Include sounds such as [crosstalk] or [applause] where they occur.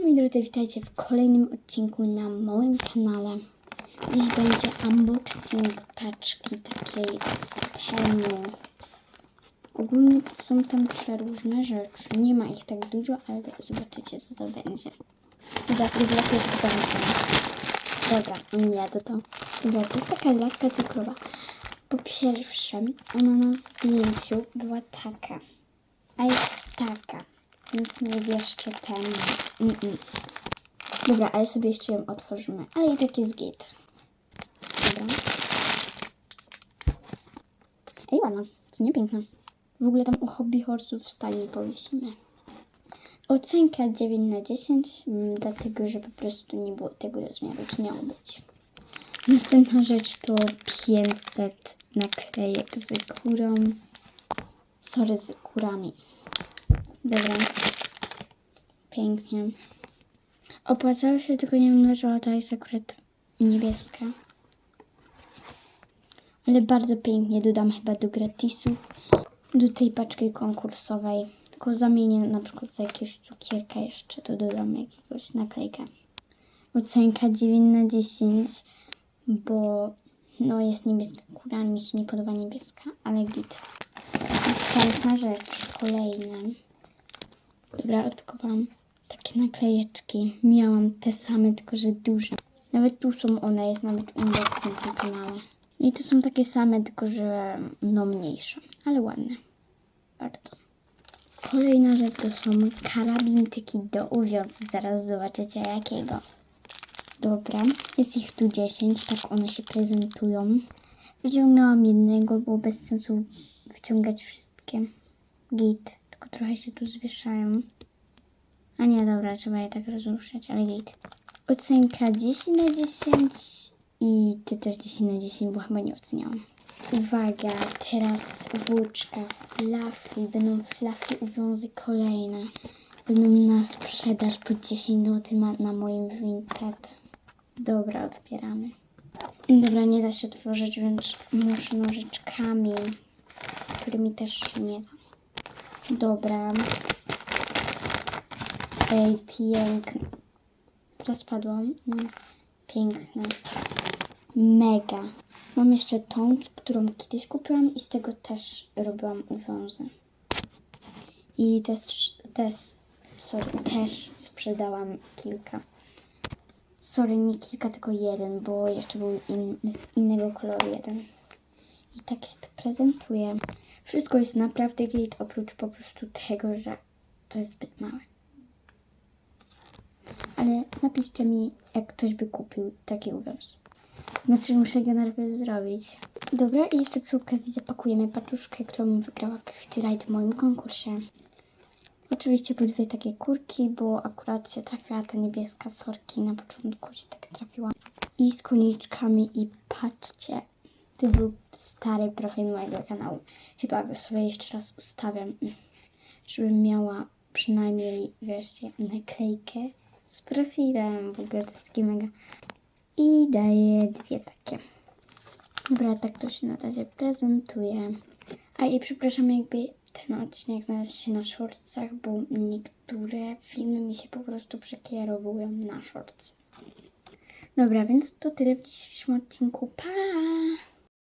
Moi drodzy, witajcie w kolejnym odcinku na moim kanale. Dziś będzie unboxing paczki takiej z temu. Ogólnie to są tam przeróżne rzeczy. Nie ma ich tak dużo, ale zobaczycie co to będzie. To będzie. Dobra, nie, to to. Dobra, to jest taka laska cukrowa. Po pierwsze, ona na zdjęciu była taka, a jest taka. Więc nie wierzcie temu. Mm-mm. Dobra, ale sobie jeszcze ją otworzymy. Ale i tak jest git. Dobra. Ej, ładna. Co nie piękna. W ogóle tam u hobby horse'ów w stanie powiesimy. Ocenka 9 na 10, mm, dlatego że po prostu nie było tego rozmiaru, co miało być. Następna rzecz to 500 naklejek z kurą. Sorry, z kurami. Dobra. Pięknie. Opłacało się, tylko nie wiem dlaczego ta jest akurat niebieska. Ale bardzo pięknie. Dodam chyba do gratisów. Do tej paczki konkursowej. Tylko zamienię na przykład za jakiegoś cukierka jeszcze. To dodam jakiegoś naklejkę. Ocenka 9 na 10, bo no jest niebieska kura, mi się nie podoba niebieska, ale git. Następna rzecz, kolejna. Dobra, odpakowałam takie naklejeczki. Miałam te same, tylko że duże. Nawet tu są one, jest nawet unboxing na kanale. I tu są takie same, tylko że no mniejsze, ale ładne. Bardzo. Kolejna rzecz to są karabintyki do uwiąz. Zaraz zobaczycie jakiego. Dobra, jest ich tu 10, tak one się prezentują. Wyciągnęłam jednego, było bez sensu wyciągać wszystkie. Git, tylko trochę się tu zwieszają. A nie, dobra, trzeba je tak rozruszać, ale git. Ocenka 10 na 10 i ty też 10 na 10, bo chyba nie oceniałam. Uwaga, teraz włóczka fluffy, będą fluffy uwiązy kolejne. Będą na sprzedaż po 10 zł na, moim Vinted. Dobra, otwieramy. Dobra, nie da się otworzyć, więc muszę nożyczkami, którymi też nie da. Dobra. Ej, piękne. Teraz padłam. Mm, Piękne. Mega. Mam jeszcze tą, którą kiedyś kupiłam i z tego też robiłam uwiązy. I też, też, sorry, też sprzedałam kilka. Sorry, nie kilka, tylko jeden, bo jeszcze był in, z innego koloru jeden. I tak się to prezentuje. Wszystko jest naprawdę git, oprócz po prostu tego, że to jest zbyt małe. Ale napiszcie mi, jak ktoś by kupił taki uwiąz. Znaczy, muszę go najpierw zrobić. Dobra, i jeszcze przy okazji zapakujemy paczuszkę, którą wygrała Chtyrajd w moim konkursie. Oczywiście były dwie takie kurki, bo akurat się trafiła ta niebieska sorki. Na początku się tak trafiła. I z koniczkami i patrzcie, to był stary profil mojego kanału. Chyba go sobie jeszcze raz ustawiam, [laughs] żebym miała przynajmniej, wierzcie, naklejkę z profilem. W ogóle to jest takie mega. I daję dwie takie. Dobra, tak to się na razie prezentuje. A i przepraszam, jakby ten odcinek znalazł się na shortsach, bo niektóre filmy mi się po prostu przekierowują na shorts. Dobra, więc to tyle w dzisiejszym odcinku. Pa!